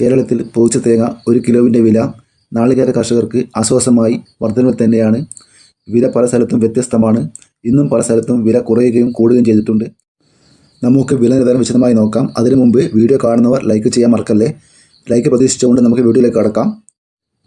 കേരളത്തിൽ പൊതിച്ച തേങ്ങ ഒരു കിലോവിന്റെ വില നാളികേര കർഷകർക്ക് ആശ്വാസമായി വർധനവ് തന്നെയാണ്. വില പല സ്ഥലത്തും വ്യത്യസ്തമാണ്. ഇന്നും പല സ്ഥലത്തും വില കുറയുകയും കൂടുകയും ചെയ്തിട്ടുണ്ട്. നമുക്ക് വില നിർദ്ധാരണം വിശദമായി നോക്കാം. അതിനു മുമ്പ് വീഡിയോ കാണുന്നവർ ലൈക്ക് ചെയ്യാൻ മറക്കല്ലേ? ലൈക്ക് പ്രതീക്ഷിച്ചുകൊണ്ട് നമുക്ക് വീഡിയോയിലേക്ക് കടക്കാം.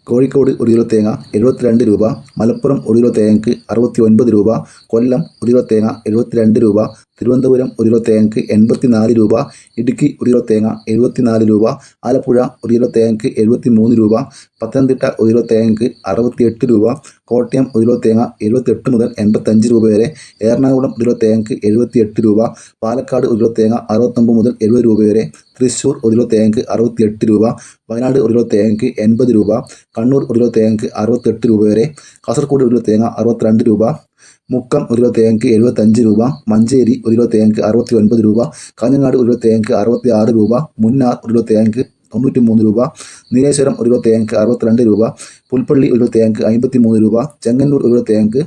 കോഴിക്കോട് ഒരു കിലോ തേങ്ങ എഴുപത്തിരണ്ട് രൂപ. മലപ്പുറം ഒരു കിലോ തേങ്ങയ്ക്ക് അറുപത്തി ഒൻപത് രൂപ. കൊല്ലം ഒരു കിലോ തേങ്ങ എഴുപത്തിരണ്ട് രൂപ. തിരുവനന്തപുരം ഒരു കിലോ തേങ്ങക്ക് എൺപത്തി നാല് രൂപ ഇടുക്കി ഒരു കിലോ തേങ്ങ എഴുപത്തി നാല് രൂപ ആലപ്പുഴ ഒരു കിലോ തേങ്ങക്ക് എഴുപത്തി മൂന്ന് രൂപ പത്തനംതിട്ട ഒരു കിലോ തേങ്ങക്ക് അറുപത്തിയെട്ട് രൂപ കോട്ടയം ഒരു കിലോ തേങ്ങ എഴുപത്തെട്ട് മുതൽ എൺപത്തഞ്ച് രൂപ വരെ എറണാകുളം ഒരു കിലോ തേങ്ങക്ക് എഴുപത്തിയെട്ട് രൂപ പാലക്കാട് ഒരു കിലോ തേങ്ങ അറുപത്തൊമ്പത് മുതൽ എഴുപത് രൂപ വരെ തൃശ്ശൂർ ഒരു കിലോ തേങ്ങക്ക് അറുപത്തിയെട്ട് രൂപ വയനാട് ഒരു കിലോ തേങ്ങക്ക് എൺപത് രൂപ കണ്ണൂർ ഒരു കിലോ തേങ്ങക്ക് അറുപത്തെട്ട് രൂപ വരെ കാസർഗോഡ് ഒരു കിലോ തേങ്ങ അറുപത്തിരണ്ട് രൂപ മുക്കം ഒരു കിലോ തേങ്ങയ്ക്ക് എഴുപത്തഞ്ച് രൂപ മഞ്ചേരി ഒരു കിലോ തേങ്ങയ്ക്ക് അറുപത്തി ഒൻപത് രൂപ കാഞ്ഞങ്ങാട് ഒരു കിലോ തേങ്ങയ്ക്ക് അറുപത്തി ആറ് രൂപ മുന്നാർ ഒരു കിലോ തേങ്ങയ്ക്ക് തൊണ്ണൂറ്റി മൂന്ന് രൂപ നീലേശ്വരം ഒരു കിലോ തേങ്ങയ്ക്ക് അറുപത്തിരണ്ട് രൂപ പുൽപ്പള്ളി ഒരു കിലോ തേങ്ങയ്ക്ക് അമ്പത്തി മൂന്ന് രൂപ ചെങ്ങന്നൂർ ഒരു കിലോ തേങ്ങയ്ക്ക്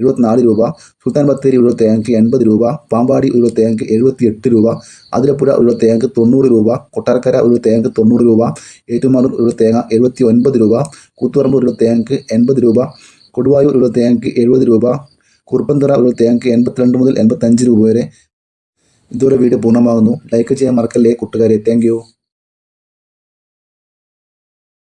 എഴുപത്തിനാല് രൂപ സുൽത്താൻ ബത്തേരി ഒരു തേങ്ങയ്ക്ക് എൺപത് രൂപ പാമ്പാടി ഒരു തേങ്ങയ്ക്ക് എഴുപത്തി എട്ട് രൂപ അതിരപ്പുഴ ഒരു തേങ്ങയ്ക്ക് തൊണ്ണൂറ് രൂപ കൊട്ടാരക്കര ഒരു തേങ്ങയ്ക്ക് തൊണ്ണൂറ് രൂപ ഏറ്റുമാനൂർ ഒരു തേങ്ങ എഴുപത്തി ഒൻപത് രൂപ കൂത്തുപറമ്പ് ഒരു തേങ്ങയ്ക്ക് എൺപത് രൂപ കൊടുവായൂർ ഒരു തേങ്ങയ്ക്ക് എഴുപത് രൂപ കുറുപ്പന്തറ ഒരു തേങ്ങയ്ക്ക് എൺപത്തിരണ്ട് മുതൽ എൺപത്തഞ്ച് രൂപ വരെ ഇതുവരെ വീഡിയോ പൂർണമാകുന്നു. ലൈക്ക് ചെയ്യാൻ മറക്കല്ലേ കൂട്ടുകാരെ. താങ്ക്